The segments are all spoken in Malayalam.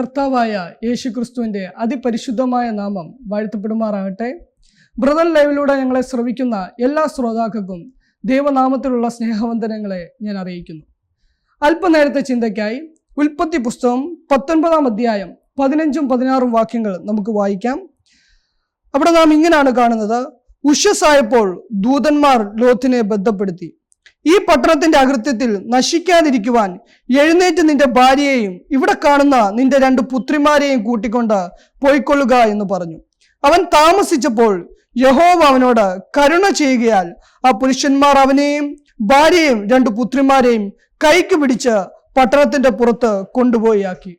കർത്താവായ യേശുക്രിസ്തുവിന്റെ അതിപരിശുദ്ധമായ നാമം വാഴ്ത്തപ്പെടുമാറാകട്ടെ. ബ്രദർ ലൈവിലൂടെ ഞങ്ങളെ ശ്രവിക്കുന്ന എല്ലാ ശ്രോതാക്കൾക്കും ദൈവനാമത്തിലുള്ള സ്നേഹവന്ദനങ്ങളെ ഞാൻ അറിയിക്കുന്നു. അല്പനേരത്തെ ചിന്തയ്ക്കായി ഉൽപ്പത്തി പുസ്തകം പത്തൊൻപതാം അധ്യായം പതിനഞ്ചും പതിനാറും വാക്യങ്ങൾ നമുക്ക് വായിക്കാം. അവിടെ നാം ഇങ്ങനെയാണ് കാണുന്നത്. ഉഷസായപ്പോൾ ദൂതന്മാർ ലോത്തിനെ ബന്ധപ്പെടുത്തി. ഈ പട്ടണത്തിന്റെ അകൃത്യത്തിൽ നശിക്കാതിരിക്കുവാൻ എഴുന്നേറ്റ് നിന്റെ ഭാര്യയെയും ഇവിടെ കാണുന്ന നിന്റെ രണ്ട് പുത്രിമാരെയും കൂട്ടിക്കൊണ്ട് പോയിക്കൊള്ളുക എന്ന് പറഞ്ഞു. അവൻ താമസിച്ചപ്പോൾ യഹോവ അവനോട് കരുണ ചെയ്യുകയാൽ ആ പുരുഷന്മാർ അവനെയും ഭാര്യയും രണ്ട് പുത്രിമാരെയും കൈക്ക് പിടിച്ച് പട്ടണത്തിന്റെ പുറത്ത് കൊണ്ടുപോയി ആക്കി.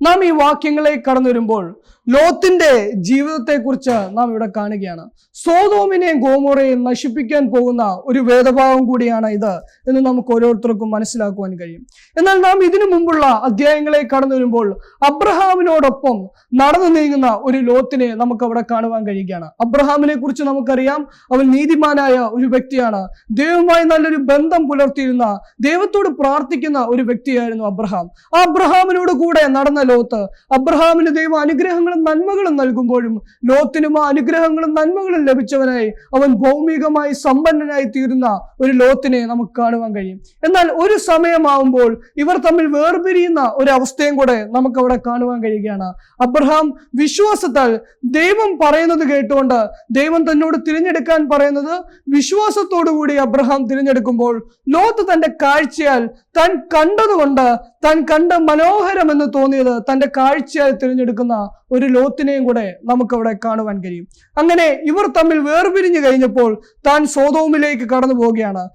നാം ഈ വാക്യങ്ങളെ കടന്നു വരുമ്പോൾ ലോത്തിന്റെ ജീവിതത്തെക്കുറിച്ച് നാം ഇവിടെ കാണുകയാണ്. സോതോമിനെയും ഗോമോറയും നശിപ്പിക്കാൻ പോകുന്ന ഒരു വേദഭാവം കൂടിയാണ് ഇത് എന്ന് നമുക്ക് ഓരോരുത്തർക്കും മനസ്സിലാക്കുവാൻ കഴിയും. എന്നാൽ നാം ഇതിനു മുമ്പുള്ള അധ്യായങ്ങളെ കടന്നു വരുമ്പോൾ അബ്രഹാമിനോടൊപ്പം നടന്നു നീങ്ങുന്ന ഒരു ലോത്തിനെ നമുക്ക് അവിടെ കാണുവാൻ കഴിയുകയാണ്. അബ്രഹാമിനെ കുറിച്ച് നമുക്കറിയാം. അവൻ നീതിമാനായ ഒരു വ്യക്തിയാണ്. ദൈവവുമായി നല്ലൊരു ബന്ധം പുലർത്തിയിരുന്ന ദൈവത്തോട് പ്രാർത്ഥിക്കുന്ന ഒരു വ്യക്തിയായിരുന്നു അബ്രഹാം. ആ അബ്രഹാമിനോട് കൂടെ നടന്ന ലോത്ത് അബ്രഹാമിന് ദൈവം അനുഗ്രഹങ്ങളും നന്മകളും നൽകുമ്പോഴും ലോത്തിനും ആ അനുഗ്രഹങ്ങളും നന്മകളും ലഭിച്ചവനായി അവൻ ഭൗമികമായി സമ്പന്നനായി തീരുന്ന ഒരു ലോത്തിനെ നമുക്ക് കാണുവാൻ കഴിയും. എന്നാൽ ഒരു സമയമാവുമ്പോൾ ഇവർ തമ്മിൽ വേർപിരിയുന്ന ഒരു അവസ്ഥയും കൂടെ നമുക്ക് അവിടെ കാണുവാൻ കഴിയുകയാണ്. അബ്രഹാം വിശ്വാസത്താൽ ദൈവം പറയുന്നത് കേട്ടുകൊണ്ട് ദൈവം തന്നോട് തിരഞ്ഞെടുക്കാൻ പറയുന്നത് വിശ്വാസത്തോടുകൂടി അബ്രഹാം തിരഞ്ഞെടുക്കുമ്പോൾ ലോത്ത് തന്റെ കാഴ്ചയാൽ താൻ കണ്ടതുകൊണ്ട് താൻ കണ്ട മനോഹരമെന്ന് തോന്നിയത് തന്റെ കാഴ്ചയായി തിരഞ്ഞെടുക്കുന്ന ഒരു ലോത്തിനെയും കൂടെ നമുക്കവിടെ കാണുവാൻ കഴിയും. അങ്ങനെ ഇവർ തമ്മിൽ വേർപിരിഞ്ഞു കഴിഞ്ഞപ്പോൾ താൻ സോതോമിലേക്ക് കടന്നു പോവുകയാണ്.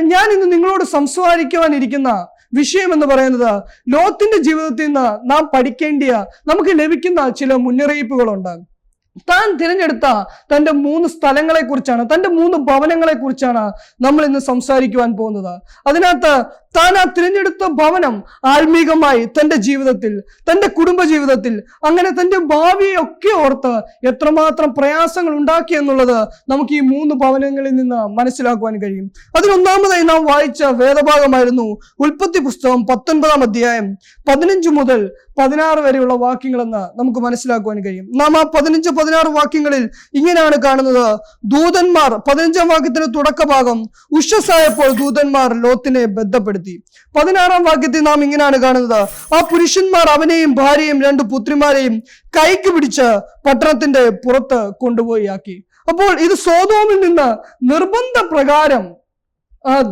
ഞാൻ ഇന്ന് നിങ്ങളോട് സംസാരിക്കുവാനിരിക്കുന്ന വിഷയം എന്ന് പറയുന്നത് ലോത്തിന്റെ ജീവിതത്തിൽ നിന്ന് നാം പഠിക്കേണ്ടിയ നമുക്ക് ലഭിക്കുന്ന ചില മുന്നറിയിപ്പുകളുണ്ട്. താൻ തിരഞ്ഞെടുത്ത തന്റെ മൂന്ന് സ്ഥലങ്ങളെ കുറിച്ചാണ് തന്റെ മൂന്ന് ഭവനങ്ങളെ കുറിച്ചാണ് നമ്മൾ ഇന്ന് സംസാരിക്കുവാൻ പോകുന്നത്. അതിനകത്ത് താൻ ആ തിരഞ്ഞെടുത്ത ഭവനം ആത്മീകമായി തന്റെ ജീവിതത്തിൽ തന്റെ കുടുംബ ജീവിതത്തിൽ അങ്ങനെ തന്റെ ഭാവിയൊക്കെ ഓർത്ത് എത്രമാത്രം പ്രയാസങ്ങൾ ഉണ്ടാക്കി എന്നുള്ളത് നമുക്ക് ഈ മൂന്ന് ഭവനങ്ങളിൽ നിന്ന് മനസ്സിലാക്കുവാൻ കഴിയും. അതിനൊന്നാമതായി നാം വായിച്ച വേദഭാഗമായിരുന്നു ഉൽപ്പത്തി പുസ്തകം പത്തൊൻപതാം അധ്യായം പതിനഞ്ച് മുതൽ പതിനാറ് വരെയുള്ള വാക്യങ്ങളെന്ന് നമുക്ക് മനസ്സിലാക്കുവാൻ കഴിയും. നാം ആ പതിനഞ്ച് പതിനാറ് വാക്യങ്ങളിൽ ഇങ്ങനെയാണ് കാണുന്നത്. ദൂതന്മാർ പതിനഞ്ചാം വാക്യത്തിന്റെ തുടക്കഭാഗം ഉഷസ്സായപ്പോൾ ദൂതന്മാർ ലോത്തിനെ ബന്ധപ്പെടുത്തി. പതിനാറാം വാക്യത്തിൽ നാം ഇങ്ങനെയാണ് കാണുന്നത്. ആ പുരുഷന്മാർ അവനെയും ഭാര്യയും രണ്ട് പുത്രിമാരെയും കൈക്ക് പിടിച്ച് പട്ടണത്തിന്റെ പുറത്ത് കൊണ്ടുപോയി ആക്കി അപ്പോൾ ഇത് സോതോമിൽ നിന്ന് നിർബന്ധ പ്രകാരം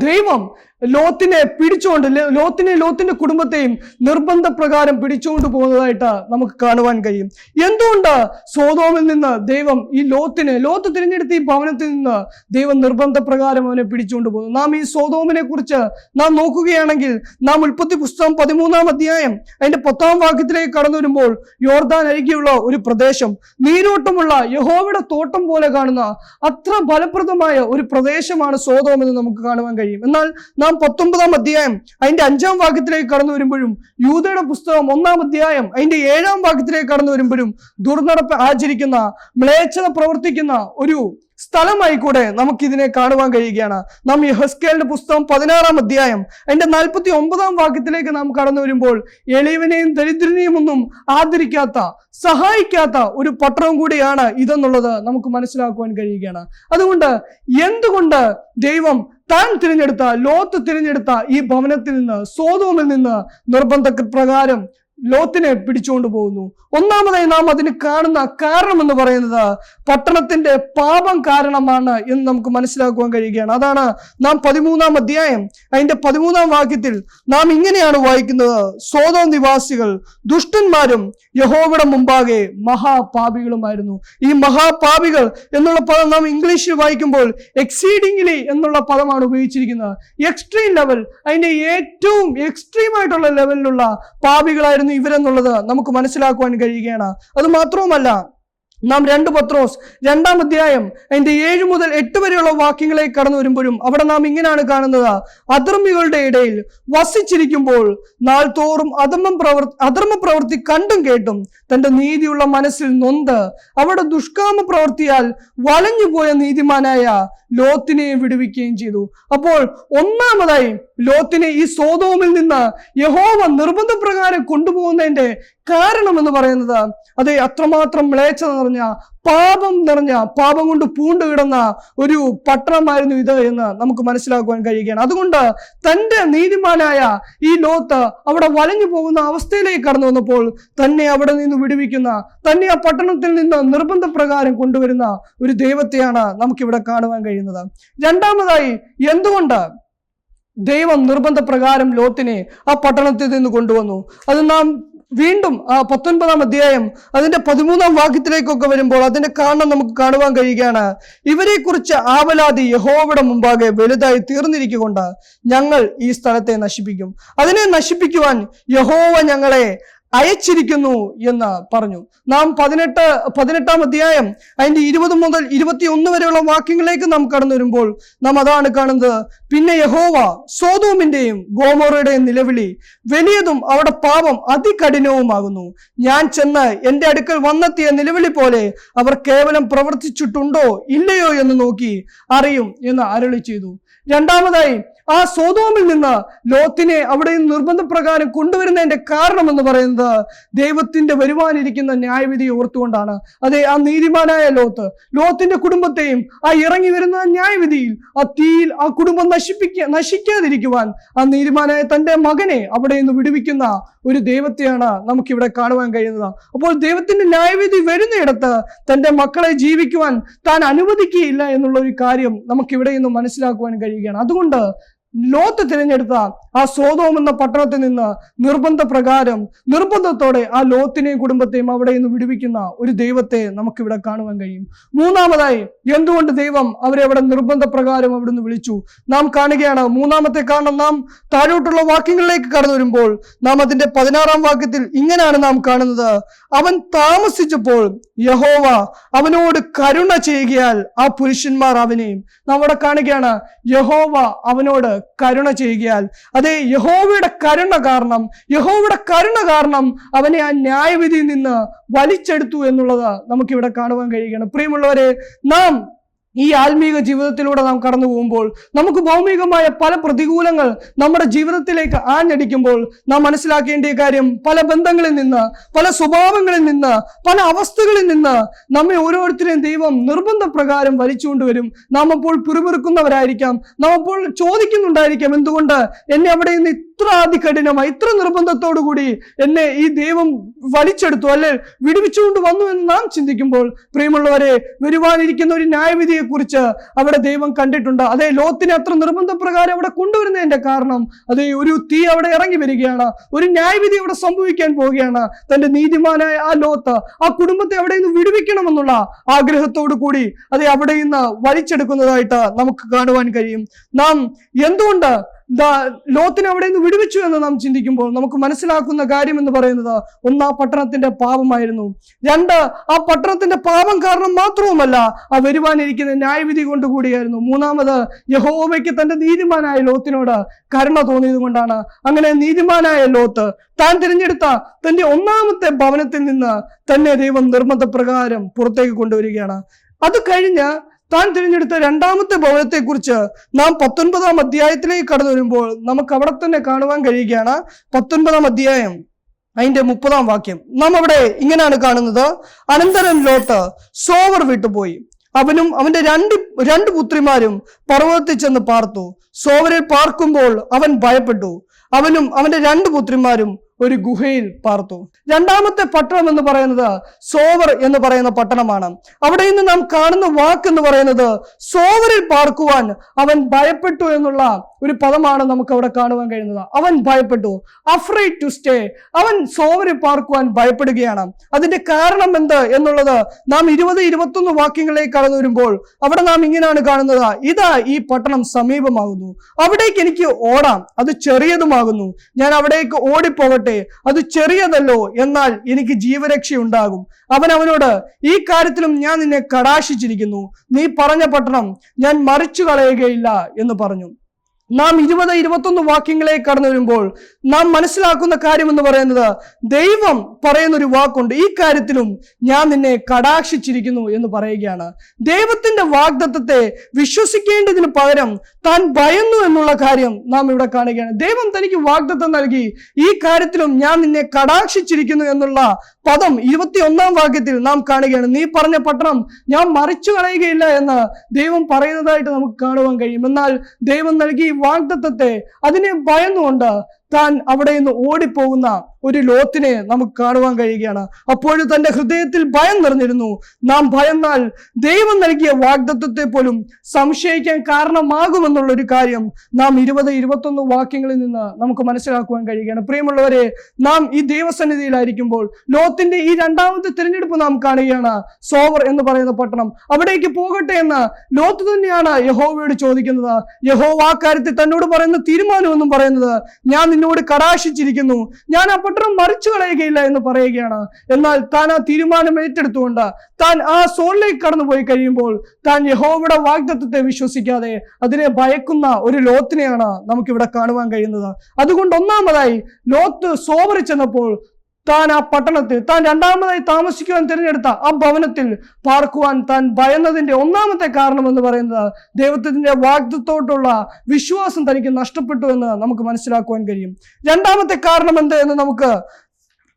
ദൈവം ലോത്തിനെ പിടിച്ചുകൊണ്ട് ലോത്തിനെ ലോത്തിന്റെ കുടുംബത്തെയും നിർബന്ധ പ്രകാരം പിടിച്ചുകൊണ്ട് പോകുന്നതായിട്ട് നമുക്ക് കാണുവാൻ കഴിയും. എന്തുകൊണ്ട് സോതോമിൽ നിന്ന് ദൈവം ഈ ലോത്തിനെ ലോത്ത് തിരഞ്ഞെടുത്ത ഈ ഭവനത്തിൽ നിന്ന് ദൈവം നിർബന്ധ പ്രകാരം അവനെ പിടിച്ചുകൊണ്ട് പോകുന്നു? നാം ഈ സോതോമിനെ കുറിച്ച് നാം നോക്കുകയാണെങ്കിൽ നാം ഉൽപ്പത്തി പുസ്തകം പതിമൂന്നാം അധ്യായം അതിന്റെ പത്താം വാക്യത്തിലേക്ക് കടന്നു വരുമ്പോൾ യോർദാൻ അരികെയുള്ള ഒരു പ്രദേശം നീരോട്ടമുള്ള യഹോവയുടെ തോട്ടം പോലെ കാണുന്ന അത്ര ഫലപ്രദമായ ഒരു പ്രദേശമാണ് സോതോമെന്ന് നമുക്ക് കാണുവാൻ കഴിയും. എന്നാൽ നാം പത്തൊമ്പതാം അധ്യായം അതിന്റെ അഞ്ചാം വാക്യത്തിലേക്ക് കടന്നു വരുമ്പോഴും യൂതയുടെ പുസ്തകം ഒന്നാം അധ്യായം അതിന്റെ ഏഴാം വാക്യത്തിലേക്ക് കടന്നു വരുമ്പോഴും ദുർനടപ്പ് ആചരിക്കുന്ന മ്ലേച്ഛത പ്രവർത്തിക്കുന്ന ഒരു സ്ഥലമായി കൂടെ നമുക്ക് ഇതിനെ കാണുവാൻ കഴിയുകയാണ്. നാം ഈ ഹെസ്കേലിന്റെ പുസ്തകം പതിനാറാം അധ്യായം അതിന്റെ നാൽപ്പത്തി ഒമ്പതാം വാക്യത്തിലേക്ക് നാം കടന്നു വരുമ്പോൾ എളിയവനെയും ദരിദ്രനെയും ഒന്നും ആദരിക്കാത്ത സഹായിക്കാത്ത ഒരു പട്ടണം കൂടിയാണ് ഇതെന്നുള്ളത് നമുക്ക് മനസ്സിലാക്കുവാൻ കഴിയുകയാണ്. അതുകൊണ്ട് എന്തുകൊണ്ട് ദൈവം താൻ തിരഞ്ഞെടുത്ത ലോത്ത് തിരഞ്ഞെടുത്ത ഈ ഭവനത്തിൽ നിന്ന് സോതോമിൽ നിന്ന് നിർബന്ധ പ്രകാരം ലോത്തിനെ പിടിച്ചുകൊണ്ട് പോകുന്നു. ഒന്നാമതായി നാം അതിന് കാണുന്ന കാരണം എന്ന് പറയുന്നത് പട്ടണത്തിന്റെ പാപം കാരണമാണ് എന്ന് നമുക്ക് മനസ്സിലാക്കുവാൻ കഴിയുകയാണ്. അതാണ് നാം പതിമൂന്നാം അധ്യായം. അതിന്റെ പതിമൂന്നാം വാക്യത്തിൽ നാം ഇങ്ങനെയാണ് വായിക്കുന്നത്. സ്വതോ നിവാസികൾ ദുഷ്ടന്മാരും യഹോവയുടെ മുമ്പാകെ മഹാപാപികളുമായിരുന്നു. ഈ മഹാപാപികൾ എന്നുള്ള പദം നാം ഇംഗ്ലീഷിൽ വായിക്കുമ്പോൾ എക്സീഡിംഗ്ലി എന്നുള്ള പദമാണ് ഉപയോഗിച്ചിരിക്കുന്നത്. എക്സ്ട്രീം ലെവൽ അതിന്റെ ഏറ്റവും എക്സ്ട്രീം ആയിട്ടുള്ള ലെവലിലുള്ള പാപികളായിരുന്നു ഇവരെന്നുള്ളത് നമുക്ക് മനസ്സിലാക്കുവാൻ കഴിയുകയാണ്. അത് മാത്രവുമല്ല നാം രണ്ട് പത്രോസ് രണ്ടാം അധ്യായം അതിന്റെ ഏഴ് മുതൽ എട്ട് വരെയുള്ള വാക്യങ്ങളെ കടന്നു വരുമ്പോഴും അവിടെ നാം ഇങ്ങനെയാണ് കാണുന്നത്. അധർമ്മികളുടെ ഇടയിൽ വസിച്ചിരിക്കുമ്പോൾ നാൾ തോറും അധർമ്മം പ്രവർത്തി അധർമ്മ പ്രവൃത്തി കണ്ടും കേട്ടും തന്റെ നീതിയുള്ള മനസ്സിൽ നൊന്ത് അവിടെ ദുഷ്കാമ പ്രവൃത്തിയാൽ വലഞ്ഞുപോയ നീതിമാനായ ലോത്തിനെ വിടുവിക്കുകയും ചെയ്തു. അപ്പോൾ ഒന്നാമതായി ലോത്തിനെ ഈ സോതോമിൽ നിന്ന് യഹോവ നിർബന്ധപ്രകാരം കൊണ്ടുപോകുന്നതിന്റെ കാരണം എന്ന് പറയുന്നത് അത് അത്രമാത്രം മ്ലേച്ഛത നിറഞ്ഞ പാപം നിറഞ്ഞ പാപം കൊണ്ട് പൂണ്ടു കിടന്ന ഒരു പട്ടണമായിരുന്നു ഇത് എന്ന് നമുക്ക് മനസ്സിലാക്കുവാൻ കഴിയുകയാണ്. അതുകൊണ്ട് തന്റെ നീതിമാനായ ഈ ലോത്ത് അവിടെ വലഞ്ഞു പോകുന്ന അവസ്ഥയിലേക്ക് കടന്നു വന്നപ്പോൾ തന്നെ അവിടെ നിന്ന് വിടുവിക്കുന്ന തന്നെ ആ പട്ടണത്തിൽ നിന്ന് നിർബന്ധപ്രകാരം കൊണ്ടുവരുന്ന ഒരു ദൈവത്തെയാണ് നമുക്കിവിടെ കാണുവാൻ കഴിയുന്നത്. രണ്ടാമതായി എന്തുകൊണ്ട് ദൈവം നിർബന്ധപ്രകാരം ലോത്തിനെ ആ പട്ടണത്തിൽ നിന്ന് കൊണ്ടുവന്നു? അത് നാം വീണ്ടും ആ പത്തൊൻപതാം അധ്യായം അതിന്റെ പതിമൂന്നാം വാക്യത്തിലേക്കൊക്കെ വരുമ്പോൾ അതിന്റെ കാരണം നമുക്ക് കാണുവാൻ കഴിയുകയാണ്. ഇവരെ കുറിച്ച് ആവലാതി യഹോവയുടെ മുമ്പാകെ വലുതായി തീർന്നിരിക്കുകൊണ്ട് ഞങ്ങൾ ഈ സ്ഥലത്തെ നശിപ്പിക്കും. അതിനെ നശിപ്പിക്കുവാൻ യഹോവ ഞങ്ങളെ അയച്ചിരിക്കുന്നു എന്ന് പറഞ്ഞു. നാം പതിനെട്ട് പതിനെട്ടാം അധ്യായം അതിന്റെ ഇരുപത് മുതൽ ഇരുപത്തി ഒന്ന് വരെയുള്ള വാക്യങ്ങളിലേക്ക് നാം കടന്നു വരുമ്പോൾ നാം അതാണ് കാണുന്നത്. പിന്നെ യഹോവ സോതോമിന്റെയും ഗോമോറയുടെയും നിലവിളി വലിയതും അവിടെ പാപം അതികഠിനവുമാകുന്നു. ഞാൻ ചെന്ന് എന്റെ അടുക്കൽ വന്നെത്തിയ നിലവിളി പോലെ അവർ കേവലം പ്രവർത്തിച്ചിട്ടുണ്ടോ ഇല്ലയോ എന്ന് നോക്കി അറിയും എന്ന് അരളി ചെയ്തു. രണ്ടാമതായി ആ സോതോമിൽ നിന്ന് ലോത്തിനെ അവിടെ നിന്ന് നിർബന്ധപ്രകാരം കൊണ്ടുവരുന്നതിന്റെ കാരണം എന്ന് പറയുന്നത് ദൈവത്തിന്റെ വരുവാനിരിക്കുന്ന ന്യായവിധി ഓർത്തുകൊണ്ടാണ്. അതെ ആ നീതിമാനായ ലോത്ത് ലോത്തിന്റെ കുടുംബത്തെയും ആ ഇറങ്ങി വരുന്ന ന്യായവിധിയിൽ ആ തീയിൽ ആ കുടുംബം നശിപ്പിക്ക നശിക്കാതിരിക്കുവാൻ ആ നീതിമാനായ തന്റെ മകനെ അവിടെ നിന്ന് വിടുവിക്കുന്ന ഒരു ദൈവത്തെയാണ് നമുക്കിവിടെ കാണുവാൻ കഴിയുന്നത്. അപ്പോൾ ദൈവത്തിന്റെ ന്യായവിധി വരുന്നിടത്ത് തന്റെ മക്കളെ ജീവിക്കുവാൻ താൻ അനുവദിക്കുകയില്ല എന്നുള്ള ഒരു കാര്യം നമുക്കിവിടെ നിന്ന് മനസ്സിലാക്കുവാൻ കഴിയുകയാണ്. അതുകൊണ്ട് ലോത്ത് തിരഞ്ഞെടുത്ത ആ സോതോം എന്ന പട്ടണത്തിൽ നിന്ന് നിർബന്ധ പ്രകാരം നിർബന്ധത്തോടെ ആ ലോത്തിനെയും കുടുംബത്തെയും അവിടെ നിന്ന് വിടുവിക്കുന്ന ഒരു ദൈവത്തെ നമുക്കിവിടെ കാണുവാൻ കഴിയും. മൂന്നാമതായി എന്തുകൊണ്ട് ദൈവം അവരെ അവിടെ നിർബന്ധ പ്രകാരം അവിടെ നിന്ന് വിളിച്ചു? നാം കാണുകയാണ് മൂന്നാമത്തെ കാരണം നാം താഴോട്ടുള്ള വാക്യങ്ങളിലേക്ക് കടന്നു വരുമ്പോൾ നാം അതിന്റെ പതിനാറാം വാക്യത്തിൽ ഇങ്ങനെയാണ് നാം കാണുന്നത്. അവൻ താമസിച്ചപ്പോൾ യഹോവ അവനോട് കരുണ ചെയ്യുകയാൽ ആ പുരുഷന്മാർ അവനെയും. നാം അവിടെ കാണുകയാണ് യഹോവ അവനോട് കരുണ ചെയ്യുകയാൽ. അതേ യഹോവയുടെ കരുണ കാരണം യഹോവയുടെ കരുണ കാരണം അവനെ ആ ന്യായവിധിയിൽ നിന്ന് വലിച്ചെടുത്തു എന്നുള്ളത് നമുക്കിവിടെ കാണുവാൻ കഴിയുകയാണ്. പ്രിയമുള്ളവരെ നാം ഈ ആത്മീക ജീവിതത്തിലൂടെ നാം കടന്നു പോകുമ്പോൾ നമുക്ക് ഭൗമികമായ പല പ്രതികൂലങ്ങൾ നമ്മുടെ ജീവിതത്തിലേക്ക് ആഞ്ഞടിക്കുമ്പോൾ നാം മനസ്സിലാക്കേണ്ട കാര്യം പല ബന്ധങ്ങളിൽ നിന്ന് പല സ്വഭാവങ്ങളിൽ നിന്ന് പല അവസ്ഥകളിൽ നിന്ന് നമ്മെ ഓരോരുത്തരെയും ദൈവം നിർബന്ധ പ്രകാരം വലിച്ചുകൊണ്ടുവരും നാം അപ്പോൾ പിറുപിറുക്കുന്നവരായിരിക്കാം. നാം അപ്പോൾ ചോദിക്കുന്നുണ്ടായിരിക്കാം എന്തുകൊണ്ട് എന്നെ അവിടെ നിന്ന് ഇത്ര അതികഠിനമായി ഇത്ര നിർബന്ധത്തോടു കൂടി എന്നെ ഈ ദൈവം വലിച്ചെടുത്തു അല്ലെ വിടുവിച്ചുകൊണ്ട് വന്നു എന്ന് നാം ചിന്തിക്കുമ്പോൾ പ്രിയമുള്ളവരെ വരുവാനിരിക്കുന്ന ഒരു ന്യായവിധിയെ കുറിച്ച് അവിടെ ദൈവം കണ്ടിട്ടുണ്ട്. അതെ ലോത്തിനെ അത്ര നിർബന്ധ പ്രകാരം അവിടെ കൊണ്ടുവരുന്നതിന്റെ കാരണം അതേ ഒരു തീ അവിടെ ഇറങ്ങി വരികയാണ്. ഒരു ന്യായവിധി അവിടെ സംഭവിക്കാൻ പോവുകയാണ്. തന്റെ നീതിമാനായ ആ ലോത്ത് ആ കുടുംബത്തെ അവിടെ നിന്ന് വിടുവിക്കണമെന്നുള്ള ആഗ്രഹത്തോടു കൂടി അതെ അവിടെ നിന്ന് വലിച്ചെടുക്കുന്നതായിട്ട് നമുക്ക് കാണുവാൻ കഴിയും. നാം എന്തുകൊണ്ട് ലോത്തിനെ അവിടെ നിന്ന് വിടുവിച്ചു എന്ന് നാം ചിന്തിക്കുമ്പോൾ നമുക്ക് മനസ്സിലാക്കുന്ന കാര്യം എന്ന് പറയുന്നത് ഒന്ന് ആ പട്ടണത്തിന്റെ പാപമായിരുന്നു. രണ്ട് ആ പട്ടണത്തിന്റെ പാപം കാരണം മാത്രവുമല്ല ആ വരുവാനിരിക്കുന്ന ന്യായവിധി കൊണ്ടുകൂടിയായിരുന്നു മൂന്നാമത് യഹോവയ്ക്ക് തന്റെ നീതിമാനായ ലോത്തിനോട് കരുണ തോന്നിയത് കൊണ്ടാണ്. അങ്ങനെ നീതിമാനായ ലോത്ത് താൻ തിരഞ്ഞെടുത്ത തന്റെ ഒന്നാമത്തെ ഭവനത്തിൽ നിന്ന് തന്നെ ദൈവം നിർബന്ധ പ്രകാരം പുറത്തേക്ക് കൊണ്ടുവരികയാണ്. അത് കഴിഞ്ഞ് താൻ തിരഞ്ഞെടുത്ത രണ്ടാമത്തെ ഭവനത്തെക്കുറിച്ച് നാം പത്തൊൻപതാം അധ്യായത്തിലേക്ക് കടന്നു വരുമ്പോൾ നമുക്ക് അവിടെ തന്നെ കാണുവാൻ കഴിയുകയാണ്. പത്തൊൻപതാം അധ്യായം അതിന്റെ മുപ്പതാം വാക്യം. നാം അവിടെ ഇങ്ങനെയാണ് കാണുന്നത്. അനന്തരം ലോട്ട് സോവർ വിട്ടുപോയി. അവനും അവന്റെ രണ്ട് രണ്ട് പുത്രിമാരും പർവതത്തിൽ ചെന്ന് പാർത്തു. സോവരെ പാർക്കുമ്പോൾ അവൻ ഭയപ്പെട്ടു. അവനും അവന്റെ രണ്ട് പുത്രിമാരും ഒരു ഗുഹയിൽ പാർത്തു. രണ്ടാമത്തെ പട്ടണം എന്ന് പറയുന്നത് സോവർ എന്ന് പറയുന്ന പട്ടണമാണ്. അവിടെ നിന്ന് നാം കാണുന്ന വാക്ക് എന്ന് പറയുന്നത് സോവറിൽ പാർക്കുവാൻ അവൻ ഭയപ്പെട്ടു എന്നുള്ള ഒരു പദമാണ് നമുക്ക് അവിടെ കാണുവാൻ കഴിയുന്നത്. അവൻ ഭയപ്പെട്ടു. അഫ്രൈഡ് ടു സ്റ്റേ അവൻ സോവരെ പാർക്കുവാൻ ഭയപ്പെടുകയാണ്. അതിന്റെ കാരണം എന്ത് എന്നുള്ളത് നാം ഇരുപത് ഇരുപത്തൊന്ന് വാക്യങ്ങളിലേക്ക് കടന്നു വരുമ്പോൾ അവിടെ നാം ഇങ്ങനെയാണ് കാണുന്നത്. ഇതാ ഈ പട്ടണം സമീപമാകുന്നു. അവിടേക്ക് എനിക്ക് ഓടാം. അത് ചെറിയതുമാകുന്നു. ഞാൻ അവിടേക്ക് ഓടിപ്പോകട്ടെ. അത് ചെറിയതല്ലോ. എന്നാൽ എനിക്ക് ജീവരക്ഷ ഉണ്ടാകും. അവൻ അവനോട് ഈ കാര്യത്തിലും ഞാൻ നിന്നെ കടാശിച്ചിരിക്കുന്നു നീ പറഞ്ഞ പട്ടണം ഞാൻ മറിച്ചു കളയുകയില്ല എന്ന് പറഞ്ഞു. നാം ഇരുപത് ഇരുപത്തൊന്ന് വാക്യങ്ങളെ കടന്നു വരുമ്പോൾ നാം മനസ്സിലാക്കുന്ന കാര്യം എന്ന് പറയുന്നത് ദൈവം പറയുന്ന ഒരു വാക്കുണ്ട്. ഈ കാര്യത്തിലും ഞാൻ നിന്നെ കടാക്ഷിച്ചിരിക്കുന്നു എന്ന് പറയുകയാണ്. ദൈവത്തിന്റെ വാഗ്ദത്തത്തെ വിശ്വസിക്കേണ്ടതിന് പകരം താൻ ഭയന്നു എന്നുള്ള കാര്യം നാം ഇവിടെ കാണുകയാണ്. ദൈവം തനിക്ക് വാഗ്ദത്തം നൽകി ഈ കാര്യത്തിലും ഞാൻ നിന്നെ കടാക്ഷിച്ചിരിക്കുന്നു എന്നുള്ള പദം ഇരുപത്തി ഒന്നാം വാക്യത്തിൽ നാം കാണുകയാണ്. നീ പറഞ്ഞ പട്ടണം ഞാൻ മറിച്ചു കളയുകയില്ല എന്ന് ദൈവം പറയുന്നതായിട്ട് നമുക്ക് കാണുവാൻ കഴിയും. എന്നാൽ ദൈവം നൽകി വാഗ്ദത്തത്തെ അതിനെ ഭയന്നുകൊണ്ട് താൻ അവിടെ നിന്ന് ഓടിപ്പോകുന്ന ഒരു ലോത്തിനെ നമുക്ക് കാണുവാൻ കഴിയുകയാണ്. അപ്പോഴും തന്റെ ഹൃദയത്തിൽ ഭയം നിറഞ്ഞിരുന്നു. നാം ഭയന്നാൽ ദൈവം നൽകിയ വാഗ്ദത്വത്തെ പോലും സംശയിക്കാൻ കാരണമാകുമെന്നുള്ള ഒരു കാര്യം നാം ഇരുപത് ഇരുപത്തൊന്ന് വാക്യങ്ങളിൽ നിന്ന് നമുക്ക് മനസ്സിലാക്കുവാൻ കഴിയുകയാണ്. പ്രിയമുള്ളവരെ നാം ഈ ദൈവസന്നിധിയിലായിരിക്കുമ്പോൾ ലോത്തിന്റെ ഈ രണ്ടാമത്തെ തിരഞ്ഞെടുപ്പ് നാം കാണുകയാണ്. സോവർ എന്ന് പറയുന്ന പട്ടണം അവിടേക്ക് പോകട്ടെ എന്ന് ലോത്ത് തന്നെയാണ് യഹോവയോട് ചോദിക്കുന്നത്. യഹോവ ആ കാര്യത്തിൽ തന്നോട് പറയുന്ന തീരുമാനം എന്നും പറയുന്നത് ഞാൻ നിന്നോട് കടാശിച്ചിരിക്കുന്നു. ഞാൻ ആ പട്ടണം മറിച്ചു കളയുകയില്ല എന്ന് പറയുകയാണ്. എന്നാൽ താൻ ആ തീരുമാനം ഏറ്റെടുത്തുകൊണ്ട് താൻ ആ സോണിലേക്ക് കടന്നു പോയി കഴിയുമ്പോൾ താൻ യഹോവയുടെ വാഗ്ദത്വത്തെ വിശ്വസിക്കാതെ അതിനെ ഭയക്കുന്ന ഒരു ലോത്തിനെയാണ് നമുക്കിവിടെ കാണുവാൻ കഴിയുന്നത്. അതുകൊണ്ട് ഒന്നാമതായി ലോത്ത് സോവറി ചെന്നപ്പോൾ താൻ ആ പട്ടണത്തിൽ താൻ രണ്ടാമതായി താമസിക്കുവാൻ തിരഞ്ഞെടുത്ത ആ ഭവനത്തിൽ പാർക്കുവാൻ താൻ ഭയന്നതിന്റെ ഒന്നാമത്തെ കാരണം എന്ന് പറയുന്നത് ദൈവത്തിന്റെ വാഗ്ദത്തോട്ടുള്ള വിശ്വാസം തനിക്ക് നഷ്ടപ്പെട്ടു എന്ന് നമുക്ക് മനസ്സിലാക്കുവാൻ കഴിയും. രണ്ടാമത്തെ കാരണം എന്ത് എന്ന് നമുക്ക്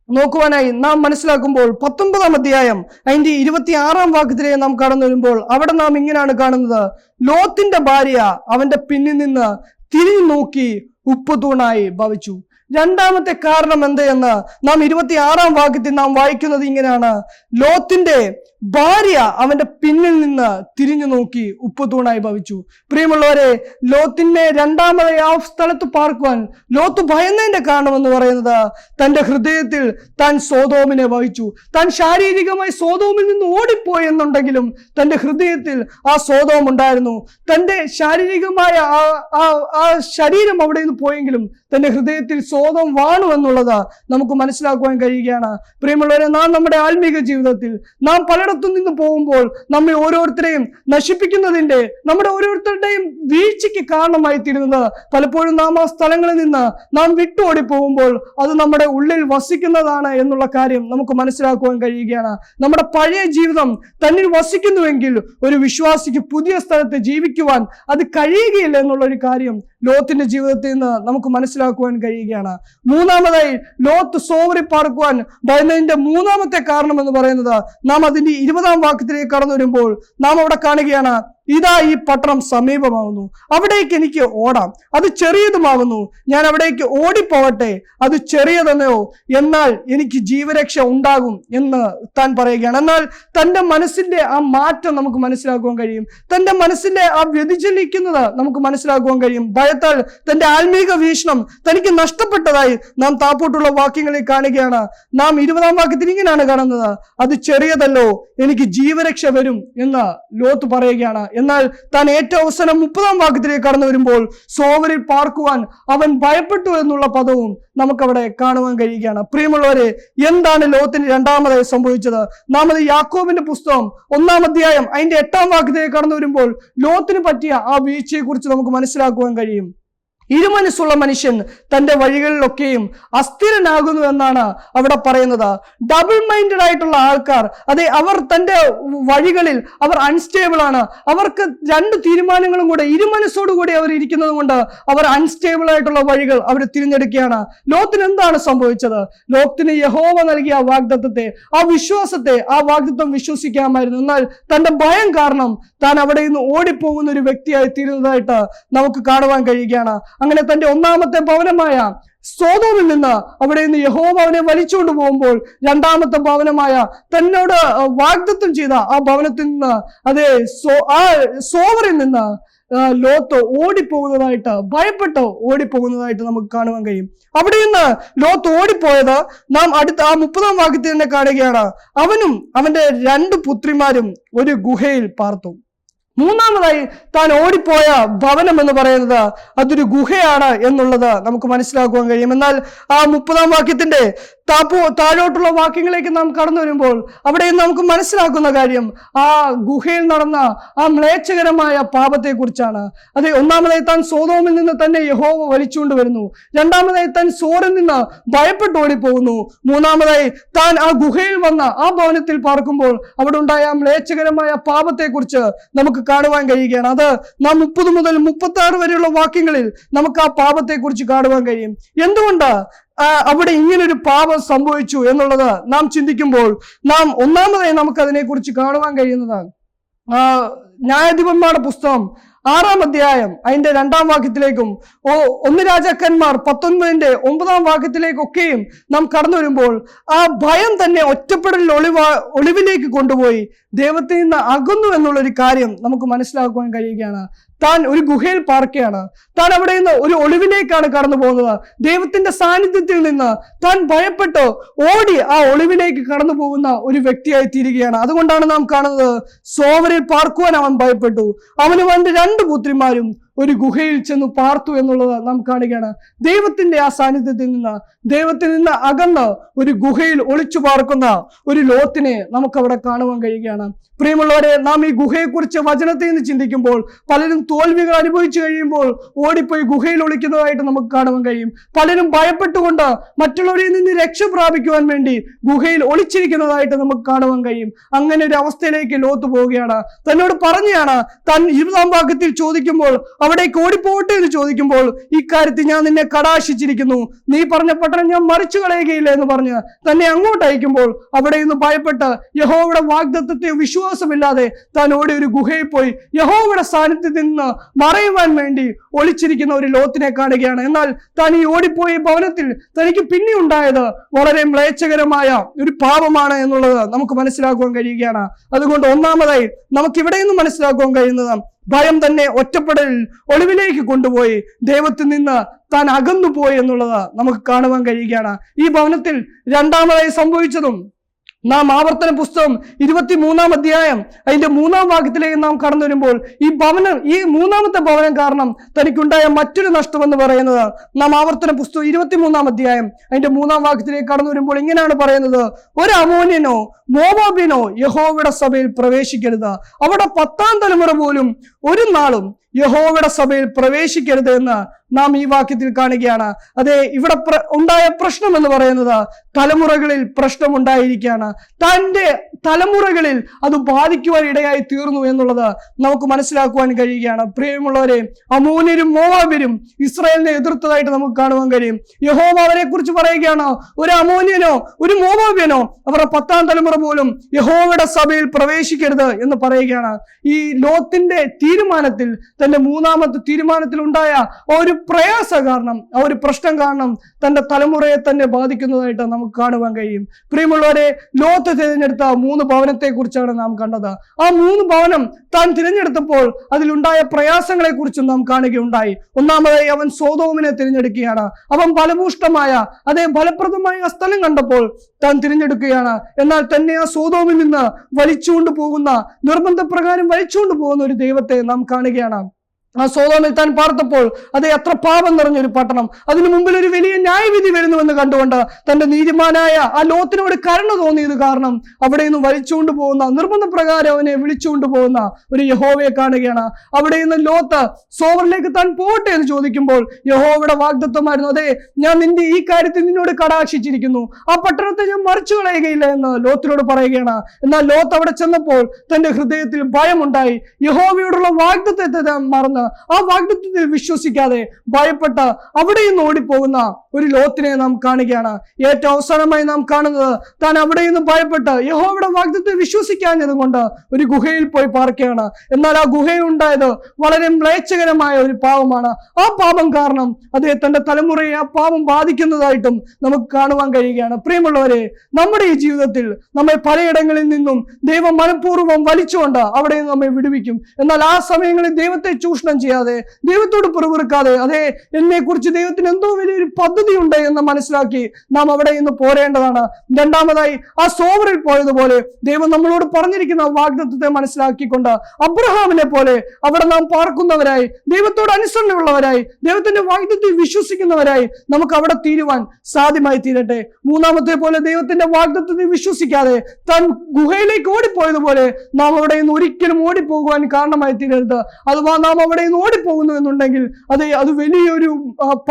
നോക്കുവാനായി നാം മനസ്സിലാക്കുമ്പോൾ പത്തൊമ്പതാം അധ്യായം അതിന്റെ ഇരുപത്തി ആറാം വാക്യത്തിലേക്ക് നാം കടന്നു വരുമ്പോൾ അവിടെ നാം ഇങ്ങനെയാണ് കാണുന്നത്. ലോത്തിന്റെ ഭാര്യ അവന്റെ പിന്നിൽ നിന്ന് തിരിഞ്ഞു നോക്കി ഉപ്പ് തൂണായി ഭവിച്ചു. രണ്ടാമത്തെ കാരണം എന്ത് എന്ന് നാം ഇരുപത്തി ആറാം വാക്യത്തിൽ നാം വായിക്കുന്നത് ഇങ്ങനെയാണ്. ലോത്തിന്റെ ഭാര്യ അവന്റെ പിന്നിൽ നിന്ന് തിരിഞ്ഞു നോക്കി ഉപ്പ് തൂണായി ഭവിച്ചു. പ്രിയമുള്ളവരെ ലോത്തിനെ രണ്ടാമതായി ആ സ്ഥലത്ത് പാർക്കുവാൻ ലോത്ത് ഭയന്നതിന്റെ കാരണം എന്ന് പറയുന്നത് തന്റെ ഹൃദയത്തിൽ താൻ സോതോമിനെ വഹിച്ചു. താൻ ശാരീരികമായി സോതോമിൽ നിന്ന് ഓടിപ്പോയി എന്നുണ്ടെങ്കിലും തന്റെ ഹൃദയത്തിൽ ആ സോതോം ഉണ്ടായിരുന്നു. തന്റെ ശാരീരികമായ ആ- ആ ശരീരം അവിടെ നിന്ന് പോയെങ്കിലും തന്റെ ഹൃദയത്തിൽ സ്വതം വാണു എന്നുള്ളത് നമുക്ക് മനസ്സിലാക്കുവാൻ കഴിയുകയാണ്. പ്രിയമുള്ളവരെ നാം നമ്മുടെ ആത്മീക ജീവിതത്തിൽ നാം പലയിടത്തും നിന്ന് പോകുമ്പോൾ നമ്മെ ഓരോരുത്തരെയും നശിപ്പിക്കുന്നതിന്റെ നമ്മുടെ ഓരോരുത്തരുടെയും വീഴ്ചയ്ക്ക് കാരണമായി തീരുന്നത് പലപ്പോഴും നാം ആ സ്ഥലങ്ങളിൽ നിന്ന് നാം വിട്ടുഓടി പോകുമ്പോൾ അത് നമ്മുടെ ഉള്ളിൽ വസിക്കുന്നതാണ് എന്നുള്ള കാര്യം നമുക്ക് മനസ്സിലാക്കുവാൻ കഴിയുകയാണ്. നമ്മുടെ പഴയ ജീവിതം തന്നിൽ വസിക്കുന്നുവെങ്കിൽ ഒരു വിശ്വാസിക്ക് പുതിയ സ്ഥലത്ത് ജീവിക്കുവാൻ അത് കഴിയുകയില്ല എന്നുള്ള ഒരു കാര്യം ലോകത്തിന്റെ ജീവിതത്തിൽ നിന്ന് നമുക്ക് മനസ്സിലാക്കുവാൻ കഴിയുകയാണ്. മൂന്നാമതായി ലോത്ത് സോവറി പാർക്കുവാൻ ഭയന്നതിന്റെ മൂന്നാമത്തെ കാരണം എന്ന് പറയുന്നത് നാം അതിന്റെ ഇരുപതാം വാക്യത്തിലേക്ക് കടന്നു വരുമ്പോൾ നാം അവിടെ കാണുകയാണ് ഇതാ ഈ പട്ടണം സമീപമാവുന്നു. അവിടേക്ക് എനിക്ക് ഓടാം. അത് ചെറിയതുമാവുന്നു. ഞാൻ അവിടേക്ക് ഓടിപ്പോവട്ടെ അത് ചെറിയതെന്നോ എന്നാൽ എനിക്ക് ജീവരക്ഷ ഉണ്ടാകും എന്ന് താൻ പറയുകയാണ്. എന്നാൽ തന്റെ മനസ്സിന്റെ ആ മാറ്റം നമുക്ക് മനസ്സിലാക്കുവാൻ കഴിയും. തന്റെ മനസ്സിന്റെ ആ വ്യതിചലിക്കുന്നത് നമുക്ക് മനസ്സിലാക്കുവാൻ കഴിയും. ഭയത്താൽ തന്റെ ആത്മീക വീക്ഷണം തനിക്ക് നഷ്ടപ്പെട്ടതായി നാം താപ്പോട്ടുള്ള വാക്യങ്ങളിൽ കാണുകയാണ്. നാം ഇരുപതാം വാക്യത്തിൽ ഇങ്ങനെയാണ് കാണുന്നത്. അത് ചെറിയതല്ലോ. എനിക്ക് ജീവരക്ഷ വരും എന്ന് ലോത്ത് പറയുകയാണ്. എന്നാൽ താൻ ഏറ്റവും അവസാനം മുപ്പതാം വാക്യത്തിലേക്ക് കടന്നു വരുമ്പോൾ സോവരിൽ പാർക്കുവാൻ അവൻ ഭയപ്പെട്ടു എന്നുള്ള പദവും നമുക്കവിടെ കാണുവാൻ കഴിയുകയാണ്. പ്രിയമുള്ളവരെ എന്താണ് ലോകത്തിന് രണ്ടാമതായി സംഭവിച്ചത്? നാം അത് യാക്കോബിന്റെ പുസ്തകം ഒന്നാം അധ്യായം അതിന്റെ എട്ടാം വാക്യത്തിലേക്ക് കടന്നു വരുമ്പോൾ ലോകത്തിന് പറ്റിയ ആ വീഴ്ചയെക്കുറിച്ച് നമുക്ക് മനസ്സിലാക്കുവാൻ കഴിയും. ഇരുമനസ്സുള്ള മനുഷ്യൻ തന്റെ വഴികളിലൊക്കെയും അസ്ഥിരനാകുന്നു എന്നാണ് അവിടെ പറയുന്നത്. ഡബിൾ മൈൻഡഡ് ആയിട്ടുള്ള ആൾക്കാർ അതെ അവർ തന്റെ വഴികളിൽ അവർ അൺസ്റ്റേബിൾ ആണ്. അവർക്ക് രണ്ട് തീരുമാനങ്ങളും കൂടെ ഇരുമനസ്സോടുകൂടി അവർ ഇരിക്കുന്നത് കൊണ്ട് അവർ അൺസ്റ്റേബിൾ ആയിട്ടുള്ള വഴികൾ അവർ തിരഞ്ഞെടുക്കുകയാണ്. ലോകത്തിന് എന്താണ് സംഭവിച്ചത്? ലോകത്തിന് യഹോവ നൽകിയ ആ വാഗ്ദത്വത്തെ ആ വിശ്വാസത്തെ ആ വാഗ്ദത്വം വിശ്വസിക്കാമായിരുന്നു. എന്നാൽ തന്റെ ഭയം കാരണം താൻ അവിടെ നിന്ന് ഓടിപ്പോകുന്ന ഒരു വ്യക്തിയായി തീരുന്നതായിട്ട് നമുക്ക് കാണുവാൻ കഴിയുകയാണ്. അങ്ങനെ തന്റെ ഒന്നാമത്തെ ഭവനമായ സോതോമിൽ നിന്ന് അവിടെ നിന്ന് യഹോവ അവനെ വലിച്ചുകൊണ്ട് പോകുമ്പോൾ രണ്ടാമത്തെ ഭവനമായ തന്നോട് വാഗ്ദത്വം ചെയ്ത ആ ഭവനത്തിൽ നിന്ന് അതെ സോ ആ സോവറിൽ നിന്ന് ലോത്ത് ഓടിപ്പോകുന്നതായിട്ട് ഭയപ്പെട്ട് ഓടിപ്പോകുന്നതായിട്ട് നമുക്ക് കാണുവാൻ കഴിയും. അവിടെ നിന്ന് ലോത്ത് ഓടിപ്പോയത് നാം അടുത്ത ആ മുപ്പതാം വാക്യത്തിൽ തന്നെ കാണുകയാണ്. അവനും അവന്റെ രണ്ട് പുത്രിമാരും ഒരു ഗുഹയിൽ പാർത്തു. മൂന്നാമതായി താൻ ഓടിപ്പോയ ഭവനം എന്ന് പറയുന്നത് അതൊരു ഗുഹയാണ് എന്നുള്ളത് നമുക്ക് മനസ്സിലാക്കുവാൻ കഴിയും. എന്നാൽ ആ മുപ്പതാം വാക്യത്തിന്റെ താപ്പോ താഴോട്ടുള്ള വാക്യങ്ങളിലേക്ക് നാം കടന്നു വരുമ്പോൾ അവിടെ നമുക്ക് മനസ്സിലാക്കുന്ന കാര്യം ആ ഗുഹയിൽ നടന്ന ആ മ്ലേച്ഛകരമായ പാപത്തെക്കുറിച്ചാണ്. അതെ ഒന്നാമതായി താൻ സോതോമിൽ നിന്ന് തന്നെ യഹോവ വലിച്ചുകൊണ്ട് വരുന്നു. രണ്ടാമതായി താൻ സോറിൽ നിന്ന് ഭയപ്പെട്ട് ഓടിപ്പോകുന്നു. മൂന്നാമതായി താൻ ആ ഗുഹയിൽ വന്ന ആ ഭവനത്തിൽ പാർക്കുമ്പോൾ അവിടെ ഉണ്ടായ ആ മ്ലേച്ഛകരമായ പാപത്തെക്കുറിച്ച് നമുക്ക് കാണുവാൻ കഴിയുകയാണ്. അത് നാം മുപ്പത് മുതൽ മുപ്പത്തി ആറ് വരെയുള്ള വാക്യങ്ങളിൽ നമുക്ക് ആ പാപത്തെക്കുറിച്ച് കാണുവാൻ കഴിയും. എന്തുകൊണ്ട്? അവിടെ ഇങ്ങനൊരു പാപം സംഭവിച്ചു എന്നുള്ളത് നാം ചിന്തിക്കുമ്പോൾ നാം ഒന്നാമതായി നമുക്ക് അതിനെക്കുറിച്ച് കാണുവാൻ കഴിയുന്നതാണ്. ന്യായാധിപന്മാരുടെ പുസ്തകം ആറാം അധ്യായം അതിന്റെ രണ്ടാം വാക്യത്തിലേക്കും ഓ ഒന്ന് രാജാക്കന്മാർ പത്തൊൻപതിന്റെ ഒമ്പതാം വാക്യത്തിലേക്കൊക്കെയും നാം കടന്നു വരുമ്പോൾ ആ ഭയം തന്നെ ഒറ്റപ്പെടലിൽ ഒളിവ ഒളിവിലേക്ക് കൊണ്ടുപോയി ദൈവത്തിൽ നിന്ന് അകന്നു എന്നുള്ളൊരു കാര്യം നമുക്ക് മനസ്സിലാക്കുവാൻ കഴിയുകയാണ്. താൻ ഒരു ഗുഹയിൽ പാർക്കുകയാണ്. താൻ അവിടെ നിന്ന് ഒരു ഒളിവിലേക്കാണ് കടന്നു പോകുന്നത്. ദൈവത്തിന്റെ സാന്നിധ്യത്തിൽ നിന്ന് താൻ ഭയപ്പെട്ട് ഓടി ആ ഒളിവിലേക്ക് കടന്നു പോകുന്ന ഒരു വ്യക്തിയായി തീരുകയാണ്. അതുകൊണ്ടാണ് നാം കാണുന്നത് സോവരിൽ പാർക്കുവാൻ അവൻ ഭയപ്പെട്ടു. അവന് വേണ്ട രണ്ട് പുത്രിമാരും ഒരു ഗുഹയിൽ ചെന്ന് പാർത്തു എന്നുള്ളത് നാം കാണുകയാണ്. ദൈവത്തിന്റെ ആ സാന്നിധ്യത്തിൽ നിന്ന് ദൈവത്തിൽ നിന്ന് അകന്ന് ഒരു ഗുഹയിൽ ഒളിച്ചു പാർക്കുന്ന ഒരു ലോത്തിനെ നമുക്ക് അവിടെ കാണുവാൻ കഴിയുകയാണ്. പ്രിയമുള്ളവരെ നാം ഈ ഗുഹയെക്കുറിച്ച് വചനത്തിൽ നിന്ന് ചിന്തിക്കുമ്പോൾ പലരും തോൽവികൾ അനുഭവിച്ചു കഴിയുമ്പോൾ ഓടിപ്പോയി ഗുഹയിൽ ഒളിക്കുന്നതായിട്ട് നമുക്ക് കാണുവാൻ കഴിയും. പലരും ഭയപ്പെട്ടുകൊണ്ട് മറ്റുള്ളവരിൽ നിന്ന് രക്ഷ പ്രാപിക്കുവാൻ വേണ്ടി ഗുഹയിൽ ഒളിച്ചിരിക്കുന്നതായിട്ട് നമുക്ക് കാണുവാൻ കഴിയും. അങ്ങനെ ഒരു അവസ്ഥയിലേക്ക് ലോത്ത് പോവുകയാണ്. തന്നോട് പറഞ്ഞാണ് തൻ ഇരുപതാം ഭാഗത്തിൽ ചോദിക്കുമ്പോൾ അവിടേക്ക് ഓടിപ്പോട്ടെ എന്ന് ചോദിക്കുമ്പോൾ ഇക്കാര്യത്തിൽ ഞാൻ നിന്നെ കടാശിച്ചിരിക്കുന്നു. നീ പറഞ്ഞ പട്ടണം ഞാൻ മറിച്ചു കളയുകയില്ല എന്ന് പറഞ്ഞ് തന്നെ അങ്ങോട്ട് അയക്കുമ്പോൾ അവിടെ നിന്ന് ഭയപ്പെട്ട് യഹോവയുടെ വാഗ്ദത്വത്തെ വിശ്വാസമില്ലാതെ താൻ ഓടി ഒരു ഗുഹയിൽ പോയി യഹോവയുടെ സാന്നിധ്യത്തിൽ നിന്ന് മറയുവാൻ വേണ്ടി ഒളിച്ചിരിക്കുന്ന ഒരു ലോത്തിനെ കാണുകയാണ്. എന്നാൽ താൻ ഈ ഓടിപ്പോയ ഭവനത്തിൽ തനിക്ക് പിന്നെ ഉണ്ടായത് വളരെ മ്ലേച്ഛകരമായ ഒരു പാപമാണ് എന്നുള്ളത് നമുക്ക് മനസ്സിലാക്കുവാൻ കഴിയുകയാണ്. അതുകൊണ്ട് ഒന്നാമതായി നമുക്ക് ഇവിടെ നിന്ന് മനസ്സിലാക്കുവാൻ കഴിയുന്നത് ഭയം തന്നെ ഒറ്റപ്പെടലിൽ ഒളിവിലേക്ക് കൊണ്ടുപോയി ദൈവത്തിൽ നിന്ന് താൻ അകന്നു പോയി എന്നുള്ളത് നമുക്ക് കാണുവാൻ കഴിയുകയാണ്. ഈ ഭവനത്തിൽ രണ്ടാമതായി സംഭവിച്ചതും നാം ആവർത്തന പുസ്തകം ഇരുപത്തി മൂന്നാം അധ്യായം അതിന്റെ മൂന്നാം വാക്യത്തിലേക്ക് നാം കടന്നു വരുമ്പോൾ ഈ ഭവനം ഈ മൂന്നാമത്തെ ഭവനം കാരണം തനിക്കുണ്ടായ മറ്റൊരു നഷ്ടം എന്ന് പറയുന്നത് നാം ആവർത്തന പുസ്തകം ഇരുപത്തി മൂന്നാം അധ്യായം അതിന്റെ മൂന്നാം വാക്യത്തിലേക്ക് കടന്നു വരുമ്പോൾ ഇങ്ങനെയാണ് പറയുന്നത്. ഒരു അമോന്യനോ മോമോബിനോ യഹോവയുടെ സഭയിൽ പ്രവേശിക്കരുത്. അവിടെ പത്താം തലമുറ പോലും ഒരു നാളും യഹോവയുടെ സഭയിൽ പ്രവേശിക്കരുത് എന്ന് നാം ഈ വാക്യത്തിൽ കാണുകയാണ്. അതെ ഇവിടെ ഉണ്ടായ പ്രശ്നം എന്ന് പറയുന്നത് തലമുറകളിൽ പ്രശ്നം ഉണ്ടായിരിക്കുകയാണ്. തന്റെ തലമുറകളിൽ അത് ബാധിക്കുവാൻ ഇടയായി തീർന്നു എന്നുള്ളത് നമുക്ക് മനസ്സിലാക്കുവാൻ കഴിയുകയാണ്. പ്രിയമുള്ളവരെ അമൂന്യരും മോവാബിരും ഇസ്രായേലിനെ എതിർത്തതായിട്ട് നമുക്ക് കാണുവാൻ കഴിയും. യഹോവ അവരെ കുറിച്ച് പറയുകയാണ് ഒരു അമൂന്യനോ ഒരു മോവാബ്യനോ അവരുടെ പത്താം തലമുറ പോലും യഹോവയുടെ സഭയിൽ പ്രവേശിക്കരുത് എന്ന് പറയുകയാണ്. ഈ ലോത്തിന്റെ തീരുമാനത്തിൽ തന്റെ മൂന്നാമത്തെ തീരുമാനത്തിൽ ഉണ്ടായ ഒരു പ്രയാസ കാരണം ആ ഒരു പ്രശ്നം കാരണം തന്റെ തലമുറയെ തന്നെ ബാധിക്കുന്നതായിട്ട് നമുക്ക് കാണുവാൻ കഴിയും. പ്രിയമുള്ളവരെ ലോത്ത് തിരഞ്ഞെടുത്ത മൂന്ന് ഭവനത്തെ കുറിച്ചാണ് നാം കണ്ടത്. ആ മൂന്ന് ഭവനം താൻ തിരഞ്ഞെടുത്തപ്പോൾ അതിലുണ്ടായ പ്രയാസങ്ങളെ കുറിച്ചും നാം കാണുകയുണ്ടായി. ഒന്നാമതായി അവൻ സോതോമിനെ തിരഞ്ഞെടുക്കുകയാണ്. അവൻ ഫലഭൂഷ്ടമായ അതേ ഫലപ്രദമായ സ്ഥലം കണ്ടപ്പോൾ താൻ തിരഞ്ഞെടുക്കുകയാണ്. എന്നാൽ തന്നെ ആ സോതോമിൽ നിന്ന് വലിച്ചുകൊണ്ട് പോകുന്ന നിർബന്ധപ്രകാരം വലിച്ചുകൊണ്ട് പോകുന്ന ഒരു ദൈവത്തെ നാം കാണുകയാണ്. ആ സോതോമിൽ താൻ പാർത്തപ്പോൾ അത് എത്ര പാപം നിറഞ്ഞൊരു പട്ടണം. അതിനു മുമ്പിൽ ഒരു വലിയ ന്യായവിധി വരുന്നുവെന്ന് കണ്ടുകൊണ്ട് തന്റെ നീതിമാനായ ആ ലോത്തിനോട് കരുണ തോന്നിയത് കാരണം അവിടെ നിന്ന് വലിച്ചുകൊണ്ട് പോകുന്ന നിർബന്ധ പ്രകാരം അവനെ വിളിച്ചുകൊണ്ട് പോകുന്ന ഒരു യഹോവയെ കാണുകയാണ്. അവിടെ നിന്ന് ലോത്ത് സോവറിലേക്ക് താൻ പോട്ടെ എന്ന് ചോദിക്കുമ്പോൾ യഹോവയുടെ വാഗ്ദത്വമായിരുന്നു അതെ ഞാൻ നിന്റെ ഈ കാര്യത്തിൽ നിന്നോട് കടാക്ഷിച്ചിരിക്കുന്നു. ആ പട്ടണത്തെ ഞാൻ മറിച്ചു കളയുകയില്ല എന്ന് ലോത്തിനോട് പറയുകയാണ്. എന്നാൽ ലോത്ത് അവിടെ ചെന്നപ്പോൾ തന്റെ ഹൃദയത്തിൽ ഭയമുണ്ടായി. യഹോവയോടുള്ള വാഗ്ദത്വത്തെ മറന്ന് ആ വാഗ്ദത്വത്തിൽ വിശ്വസിക്കാതെ ഭയപ്പെട്ട് അവിടെ നിന്ന് ഓടിപ്പോകുന്ന ഒരു ലോത്തിനെ നാം കാണുകയാണ്. ഏറ്റവും അവസാനമായി നാം കാണുന്നത് താൻ അവിടെ നിന്ന് ഭയപ്പെട്ട് യഹോവയുടെ വാഗ്ദത്തെ വിശ്വസിക്കാഞ്ഞത് കൊണ്ട് ഒരു ഗുഹയിൽ പോയി പാർക്കുകയാണ്. എന്നാൽ ആ ഗുഹയുണ്ടായത് വളരെ മ്ലേച്ഛകരമായ ഒരു പാവമാണ് ആ പാപം കാരണം അദ്ദേഹത്തിന്റെ തലമുറയെ ആ പാപം ബാധിക്കുന്നതായിട്ടും നമുക്ക് കാണുവാൻ കഴിയുകയാണ്. പ്രിയമുള്ളവരെ നമ്മുടെ ഈ ജീവിതത്തിൽ നമ്മെ പലയിടങ്ങളിൽ നിന്നും ദൈവം മനഃപൂർവം വലിച്ചുകൊണ്ട് അവിടെ നിന്ന് നമ്മെ വിടുവിക്കും. എന്നാൽ ആ സമയങ്ങളിൽ ദൈവത്തെ ചൂഷണം ചെയ്യാതെ ദൈവത്തോട് പിറുപിറുക്കാതെ അതെ എന്നെക്കുറിച്ച് ദൈവത്തിന് എന്തോ വലിയൊരു പദ്ധതി ഉണ്ട് എന്ന് മനസ്സിലാക്കി നാം അവിടെ നിന്ന് പോരേണ്ടതാണ്. രണ്ടാമതായി ആ സോവറിൽ പോയതുപോലെ ദൈവം നമ്മളോട് പറഞ്ഞിരിക്കുന്ന വാഗ്ദത്വത്തെ മനസ്സിലാക്കിക്കൊണ്ട് അബ്രഹാമിനെ പോലെ അവിടെ നാം പാർക്കുന്നവരായി ദൈവത്തോട് അനുസരണമുള്ളവരായി ദൈവത്തിന്റെ വാഗ്ദത്തിൽ വിശ്വസിക്കുന്നവരായി നമുക്ക് അവിടെ തീരുവാൻ സാധ്യമായി തീരട്ടെ. മൂന്നാമത്തെ പോലെ ദൈവത്തിന്റെ വാഗ്ദത്വത്തിൽ വിശ്വസിക്കാതെ തൻ ഗുഹയിലേക്ക് ഓടിപ്പോയതുപോലെ നാം അവിടെ നിന്ന് ഒരിക്കലും ഓടിപ്പോകുവാൻ കാരണമായി തീരരുത്. അഥവാ നാം അവിടെ നിന്ന് ഓടിപ്പോകുന്നു എന്നുണ്ടെങ്കിൽ അത് അത് വലിയൊരു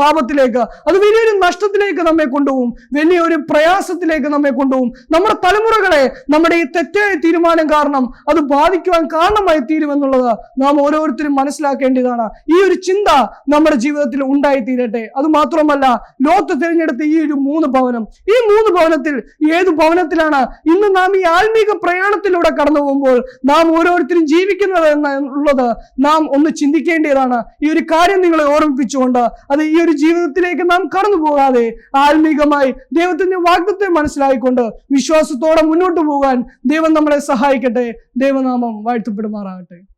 പാപത്തിലേക്ക് അത് വലിയൊരു നഷ്ടത്തിലേക്ക് നമ്മെ കൊണ്ടുപോകും. വലിയൊരു പ്രയാസത്തിലേക്ക് നമ്മെ കൊണ്ടുപോകും. നമ്മുടെ തലമുറകളെ നമ്മുടെ ഈ തെറ്റായ തീരുമാനം കാരണം അത് ബാധിക്കുവാൻ കാരണമായി തീരുമെന്നുള്ളത് നാം ഓരോരുത്തരും മനസ്സിലാക്കേണ്ടതാണ്. ഈ ഒരു ചിന്ത നമ്മുടെ ജീവിതത്തിൽ ഉണ്ടായിത്തീരട്ടെ. അത് മാത്രമല്ല ലോത്ത് തിരഞ്ഞെടുത്ത ഈ ഒരു മൂന്ന് ഭവനം. ഈ മൂന്ന് ഭവനത്തിൽ ഏത് ഭവനത്തിലാണ് ഇന്ന് നാം ഈ ആത്മീക പ്രയാണത്തിലൂടെ കടന്നു പോകുമ്പോൾ നാം ഓരോരുത്തരും ജീവിക്കുന്നത് എന്നുള്ളത് നാം ഒന്ന് ചിന്തിക്കേണ്ടതാണ് ഈ ഒരു കാര്യം നിങ്ങളെ ഓർമ്മിപ്പിച്ചുകൊണ്ട് അത് ഈ ഒരു ജീവിതത്തിലേക്ക് നാം കടന്നു പോകാതെ ആത്മീകമായി ദൈവത്തിന്റെ വാഗ്ദത്തെ മനസ്സിലായിക്കൊണ്ട് വിശ്വാസത്തോടെ മുന്നോട്ട് പോകാൻ ദൈവം നമ്മളെ സഹായിക്കട്ടെ. ദൈവനാമം വാഴ്ത്തപ്പെടുമാറാകട്ടെ.